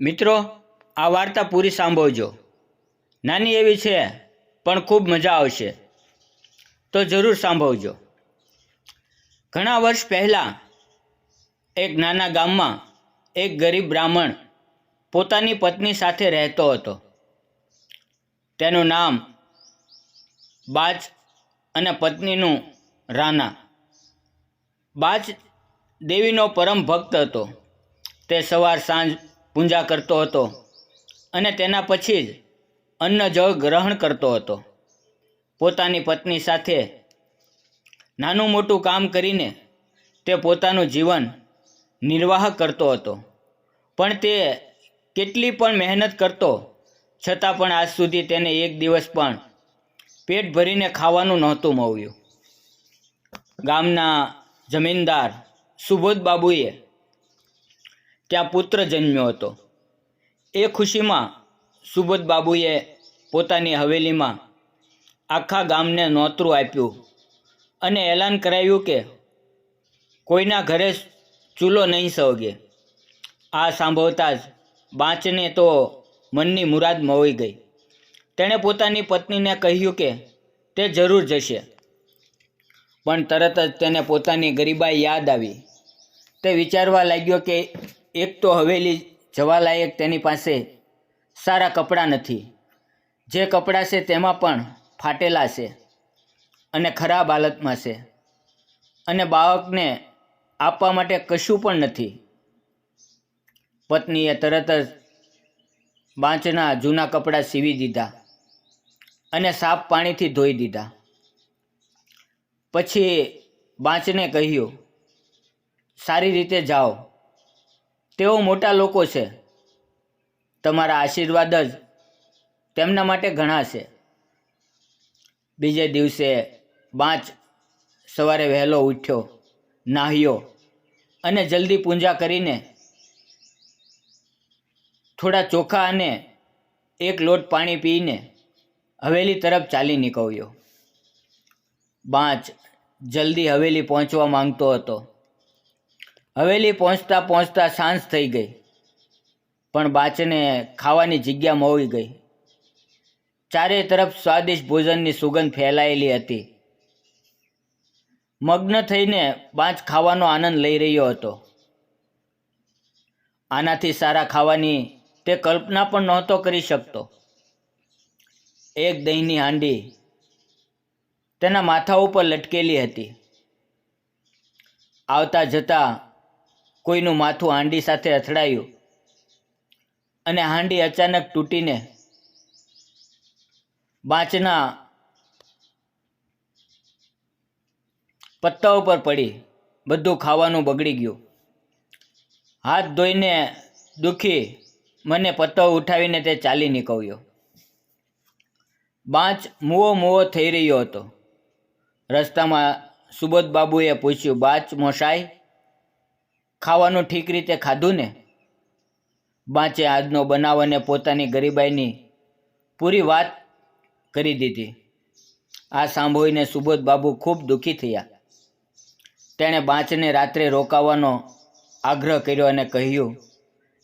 મિત્રો, આ વાર્તા પૂરી સાંભળજો. નાની એવી છે, પણ ખૂબ મજા આવશે. તો જરૂર સાંભળજો. ઘણા વર્ષ પહેલાં એક નાના ગામમાં એક ગરીબ બ્રાહ્મણ પોતાની પત્ની સાથે રહેતો હતો. તેનું નામ બાજ અને પત્નીનું રાના. બાજ દેવીનો પરમ ભક્ત હતો. તે સવાર સાંજ પૂજા કરતો હતો અને તેના પછી જ અન્ન જળ ગ્રહણ કરતો હતો. પોતાની પત્ની સાથે નાનું મોટું કામ કરીને તે પોતાનું જીવન નિર્વાહ કરતો હતો. પણ તે કેટલી પણ મહેનત કરતો, છતાં પણ આજ સુધી તેને એક દિવસ પણ પેટ ભરીને ખાવાનું નહોતું મળ્યું. ગામના જમીનદાર સુબોધ બાબુએ ત્યાં પુત્ર જન્મ્યો હતો. એ ખુશીમાં સુબોધ બાબુએ પોતાની હવેલીમાં આખા ગામને નોતરું આપ્યું અને એલાન કરાવ્યું કે કોઈના ઘરે ચૂલો નહીં સળગે. આ સાંભળતા જ બાંચને તો મનની મુરાદ મવાઈ ગઈ. તેણે પોતાની પત્નીને કહ્યું કે તે જરૂર જશે. પણ તરત જ તેને પોતાની ગરીબાઈ યાદ આવી. તે વિચારવા લાગ્યો કે એક તો હવેલી જવાલાયક તેની પાસે સારા કપડાં નથી. જે કપડાં છે તેમાં પણ ફાટેલા છે અને ખરાબ હાલતમાં છે અને બાળકને આપવા માટે કશું પણ નથી. પત્નીએ તરત જ બાંચના જૂના કપડાં સીવી દીધા અને સાફ પાણીથી ધોઈ દીધા. પછી બાંચને કહ્યું, સારી રીતે જાઓ. તેઓ મોટા લોકો છે. તમારા આશીર્વાદ જ તેમના માટે ઘણા છે. બીજે દિવસે બાંચ સવારે વહેલો ઉઠ્યો, નાહ્યો અને જલ્દી પૂજા કરીને થોડા ચોખા અને એક લોટ પાણી પીને હવેલી તરફ ચાલી નીકળ્યો. બાંચ જલ્દી હવેલી પહોંચવા માંગતો હતો. હવેલી પહોંચતા પહોંચતા સાંજ થઈ ગઈ. પણ બાચને ખાવાની જગ્યા મોવી ગઈ. ચારે તરફ સ્વાદિષ્ટ ભોજનની સુગંધ ફેલાયેલી હતી. મગ્ન થઈને બાંચ ખાવાનો આનંદ લઈ રહ્યો હતો. આનાથી સારા ખાવાની તે કલ્પના પણ નહોતો કરી શકતો. એક દહીંની હાંડી તેના માથા ઉપર લટકેલી હતી. આવતા જતા કોઈનું માથું હાંડી સાથે અથડાયું અને હાંડી અચાનક તૂટીને બાંચના પત્તા ઉપર પડી. બધું ખાવાનું બગડી ગયું. હાથ ધોઈને દુખી મને પત્તો ઉઠાવીને તે ચાલી નીકળ્યો. બાંચ મૂવો મૂવો થઈ રહ્યો હતો. રસ્તામાં સુબોધ બાબુએ પૂછ્યું, બાચ મોસાઈ ખાવાનું ઠીક રીતે ખાધું ને, બાંચે આજનો બનાવ અને પોતાની ગરીબાઈની પૂરી વાત કરી દીધી. આ સાંભળીને સુબોધ બાબુ ખૂબ દુઃખી થયા. તેણે બાંચને રાત્રે રોકાવાનો આગ્રહ કર્યો અને કહ્યું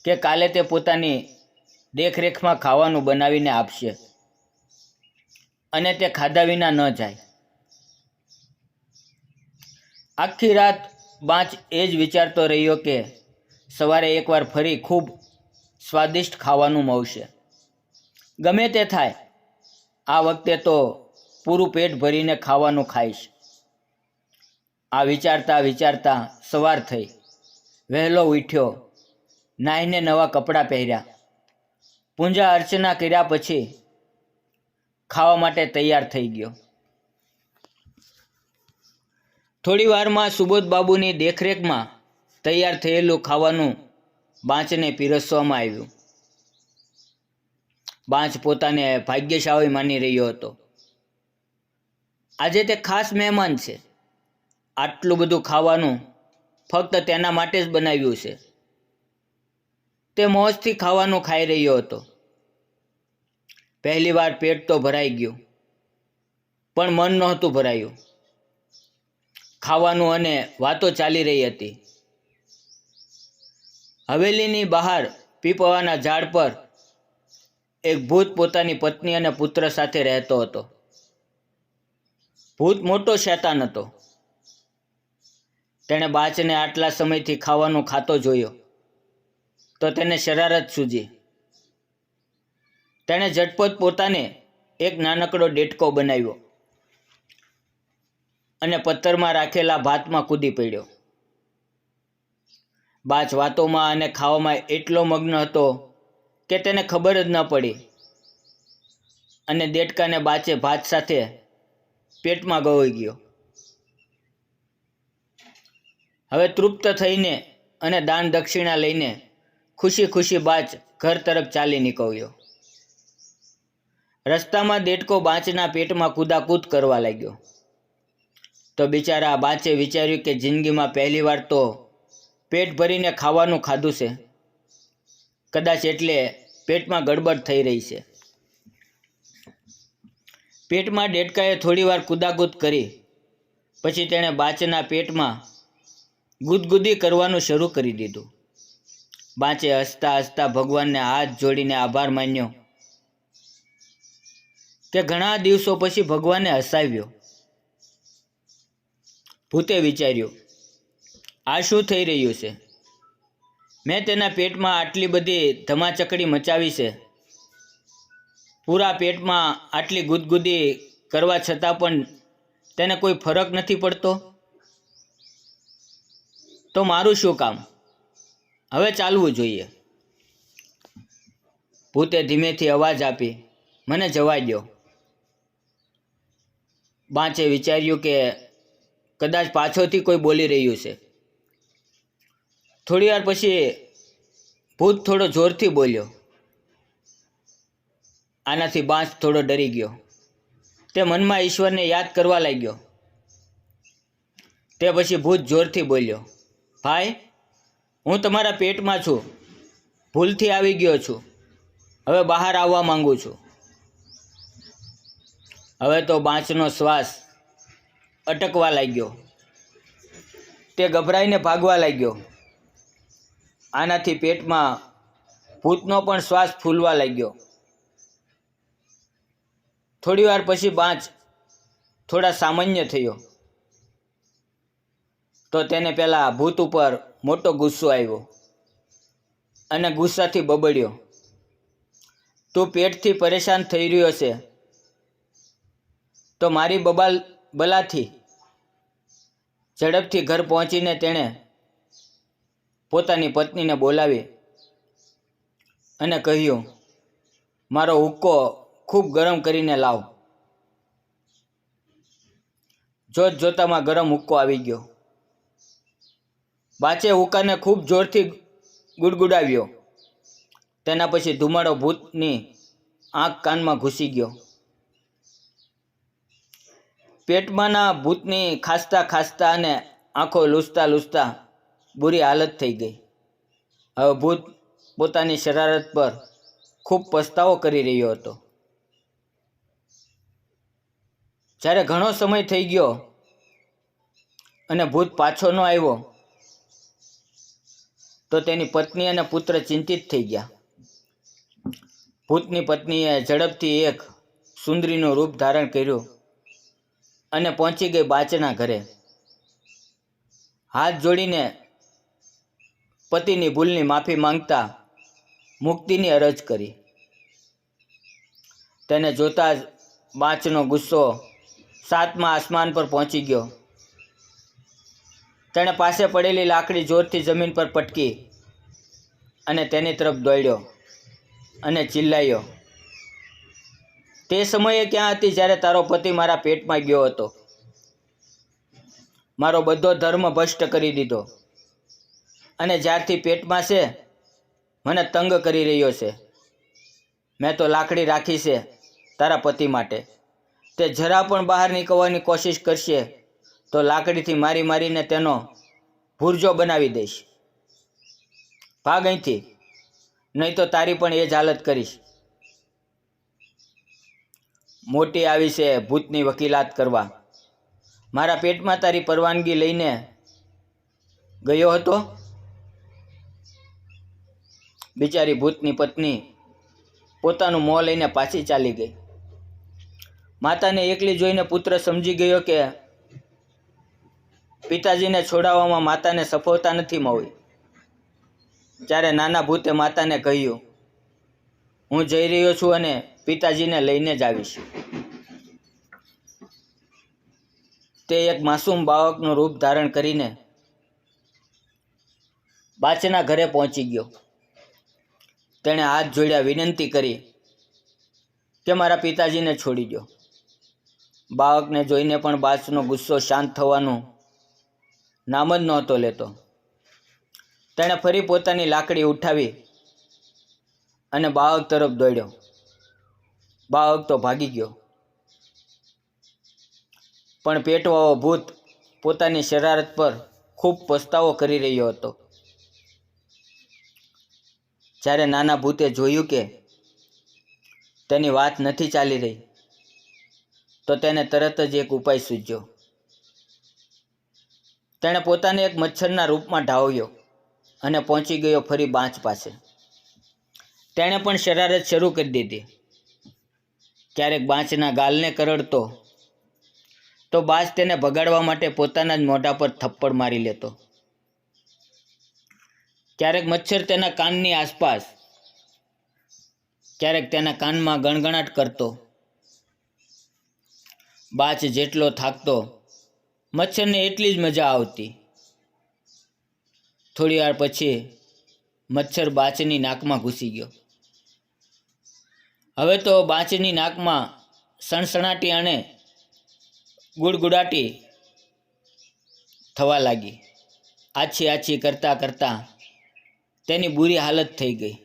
કે કાલે તે પોતાની દેખરેખમાં ખાવાનું બનાવીને આપશે અને તે ખાધા વિના ન જાય. આખી રાત બાંચ એ જ વિચારતો રહ્યો કે સવારે એકવાર ફરી ખૂબ સ્વાદિષ્ટ ખાવાનું મળશે. ગમે તે થાય, આ વખતે તો પૂરું પેટ ભરીને ખાવાનું ખાઈશ. આ વિચારતા વિચારતા સવાર થઈ. વહેલો ઉઠ્યો, નાહીને નવા કપડાં પહેર્યા. પૂજા અર્ચના કર્યા પછી ખાવા માટે તૈયાર થઈ ગયો. થોડી વારમાં સુબોધ બાબુની દેખરેખમાં તૈયાર થયેલું ખાવાનું બાંચને પીરસવામાં આવ્યું. બાંચ પોતાને ભાગ્યશાળી માની રહ્યો હતો. આજે તે ખાસ મહેમાન છે. આટલું બધું ખાવાનું ફક્ત તેના માટે જ બનાવ્યું છે. તે મોજથી ખાવાનું ખાઈ રહ્યો હતો. પહેલી વાર પેટ તો ભરાઈ ગયું, પણ મન નહોતું ભરાયું. ખાવાનું અને વાતો ચાલી રહી હતી. હવેલીની બહાર પીપવાના ઝાડ પર એક ભૂત પોતાની પત્ની અને પુત્ર સાથે રહેતો હતો. ભૂત મોટો શેતાન હતો. તેણે બાચને આટલા સમયથી ખાવાનું ખાતો જોયો, તો તેને શરારત સૂજી. તેણે ઝટપટ પોતાને એક નાનકડો ડેટકો બનાવ્યો. અને પથ્થરમાં રાખેલા ભાતમાં કૂદી પડ્યો. બાચ વાતોમાં અને ખાવામાં એટલો મગ્ન હતો કે તેને ખબર જ ન પડી. અને દેડકાને બાચે ભાત સાથે પેટમાં ગવાઈ ગયો. હવે તૃપ્ત થઈને અને દાન દક્ષિણા લઈને ખુશી ખુશી બાચ ઘર તરફ ચાલી નીકળ્યો. રસ્તામાં દેડકો બાચના પેટમાં કૂદાકૂદ કરવા લાગ્યો. તો બિચારા બાચે વિચાર્યું કે જિંદગીમાં પહેલીવાર તો પેટ ભરીને ખાવાનું ખાધું છે. કદાચ એટલે પેટમાં ગડબડ થઈ રહી છે. પેટમાં ડેડકાએ થોડીવાર કુદાકૂદ કરી. પછી તેણે બાચના પેટમાં ગુદગુદી કરવાનું શરૂ કરી દીધું. બાચે હસતા હસતા ભગવાનને હાથ જોડીને આભાર માન્યો કે ઘણા દિવસો પછી ભગવાને હસાવ્યો. ભૂતે વિચાર્યું, આ શું થઈ રહ્યું છે? મેં તેના પેટમાં આટલી બધી ધમાચકડી મચાવી છે. પૂરા પેટમાં આટલી ગુદગુદી કરવા છતાં પણ તેને કોઈ ફરક નથી પડતો? તો મારું શું કામ? હવે ચાલવું જોઈએ. ભૂતે ધીમેથી અવાજ આપી, મને જવા દો બાંચે વિચાર્યું કે કદાચ પાછળથી કોઈ બોલી રહ્યું છે. થોડી વાર પછી ભૂત થોડો જોરથી બોલ્યો. આનાથી બાંસ થોડો ડરી ગયો. તે મનમાં ઈશ્વરને યાદ કરવા લાગ્યો. તે પછી ભૂત જોરથી બોલ્યો, ભાઈ, હું તમારા પેટમાં છું. ભૂલથી આવી ગયો છું. હવે બહાર આવવા માંગુ છું. હવે તો બાંચનો શ્વાસ અટકવા લાગ્યો. તે ગભરાઈને ભાગવા લાગ્યો. આનાથી પેટમાં ભૂતનો પણ શ્વાસ ફૂલવા લાગ્યો. થોડી વાર પછી બાંચ થોડા સામાન્ય થયો. તો તેને પહેલાં ભૂત ઉપર મોટો ગુસ્સો આવ્યો અને ગુસ્સાથી બબડ્યો. તું પેટથી પરેશાન થઈ રહ્યો છે. તો મારી બબાલ બલાથી ઝડપથી ઘર પહોંચીને તેણે પોતાની પત્નીને બોલાવી અને કહ્યું, મારો હુક્કો ખૂબ ગરમ કરીને લાવ. જોત જોતામાં ગરમ હુક્કો આવી ગયો. બાચે હુક્કાને ખૂબ જોરથી ગુડગુડાવ્યો. તેના પછી ધુમાડો ભૂતની આંખ કાનમાં ઘૂસી ગયો. પેટમાંના ભૂતની ખાસતા ખાસતા અને આંખો લૂસતા લૂસતા બુરી હાલત થઈ ગઈ. હવે ભૂત પોતાની શરારત પર ખૂબ પસ્તાવો કરી રહ્યો હતો. જ્યારે ઘણો સમય થઈ ગયો અને ભૂત પાછો ન આવ્યો, તો તેની પત્ની અને પુત્ર ચિંતિત થઈ ગયા. ભૂતની પત્નીએ ઝડપથી એક સુંદરીનું રૂપ ધારણ કર્યું. અને પહોંચી ગઈ બાચના ઘરે. હાથ જોડીને પતિની ભૂલની માફી માંગતા મુક્તિની અરજ કરી. તેને જોતા જ બાચનો ગુસ્સો સાતમા આસમાન પર પહોંચી ગયો. તેણે પાસે પડેલી લાકડી જોરથી જમીન પર પટકી અને તેની તરફ દોડ્યો અને ચિલ્લાયો. તે સમયે ક્યાં હતી? જ્યારે તારો પતિ મારા પેટમાં ગયો હતો. મારો બધો ધર્મ ભ્રષ્ટ કરી દીધો. અને જ્યારથી પેટમાં છે, મને તંગ કરી રહ્યો છે. મેં તો લાકડી રાખી છે તારા પતિ માટે. તે જરા પણ બહાર નીકળવાની કોશિશ કરશે, તો લાકડીથી મારી મારીને તેનો ભૂરજો બનાવી દઈશ. ભાગ અહીંથી. નહીં તો તારી પણ એ જ હાલત કરીશ. મોટી આવી છે ભૂતની વકીલાત કરવા. મારા પેટમાં તારી પરવાનગી લઈને ગયો હતો? બિચારી ભૂતની પત્ની પોતાનું મોં લઈને પાછી ચાલી ગઈ. માતાને એકલી જોઈને પુત્ર સમજી ગયો કે પિતાજીને છોડાવવામાં માતાને સફળતા નથી મળી. ત્યારે નાના ભૂતે માતાને કહ્યું, હું જઈ રહ્યો છું અને પિતાજીને લઈને જ આવીશ. તે એક માસૂમ બાળકનું રૂપ ધારણ કરીને બાચના ઘરે પહોંચી ગયો. તેણે હાથ જોડ્યા વિનંતી કરી કે મારા પિતાજીને છોડી દો. બાળકને જોઈને પણ બાચનો ગુસ્સો શાંત થવાનું નામ જ નહોતો લેતો. તેણે ફરી પોતાની લાકડી ઉઠાવી અને બાળક તરફ દોડ્યો. બાળક તો ભાગી ગયો. પણ પેટવાળો ભૂત પોતાની શરારત પર ખૂબ પસ્તાવો કરી રહ્યો હતો. જ્યારે નાના ભૂતે જોયું કે તેની વાત નથી ચાલી રહી, તો તેને તરત જ એક ઉપાય સૂચ્યો તેણે પોતાને એક મચ્છરના રૂપમાં ઢાવ્યો અને પહોંચી ગયો ફરી બાંચ પાસે. તેણે પણ શરારત શરૂ કરી દીધી. ક્યારેક બાંસના ગાલને કરડતો, તો બાજ તેને ભગાડવા માટે પોતાના જ મોઢા પર થપ્પડ મારી લેતો. ક્યારેક મચ્છર તેના કાનની આસપાસ, ક્યારેક તેના કાનમાં ગણગણાટ કરતો. બાચ જેટલો થાકતો, મચ્છરને એટલી જ મજા આવતી. થોડી વાર પછી મચ્છર બાચની નાકમાં ઘૂસી ગયો. હવે તો બાંચીની નાકમાં સણસણાટી અને ગુડગુડાટી થવા લાગી. આછી આછી કરતાં કરતાં તેની બુરી હાલત થઈ ગઈ.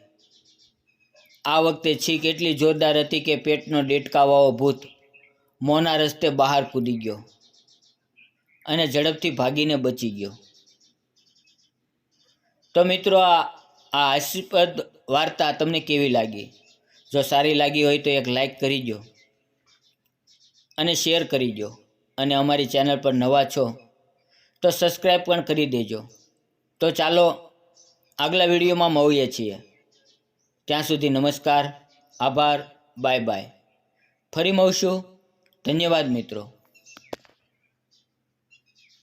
આ વખતે છીક એટલી જોરદાર હતી કે પેટનો ડેટકાવાઓ ભૂત મોંના રસ્તે બહાર કૂદી ગયો અને ઝડપથી ભાગીને બચી ગયો. તો મિત્રો આ આ હાસ્યપદ વાર્તા તમને કેવી લાગી? જો સારી લાગી હોય તો એક લાઈક કરી દો અને શેર કરી દો અને અમારી ચેનલ પર નવા છો, તો સબસ્ક્રાઈબ પણ કરી દેજો. તો ચાલો, આગલા વિડીયોમાં મળીએ છીએ. ત્યાં સુધી નમસ્કાર, આભાર બાય બાય ફરી મળશું. ધન્યવાદ મિત્રો.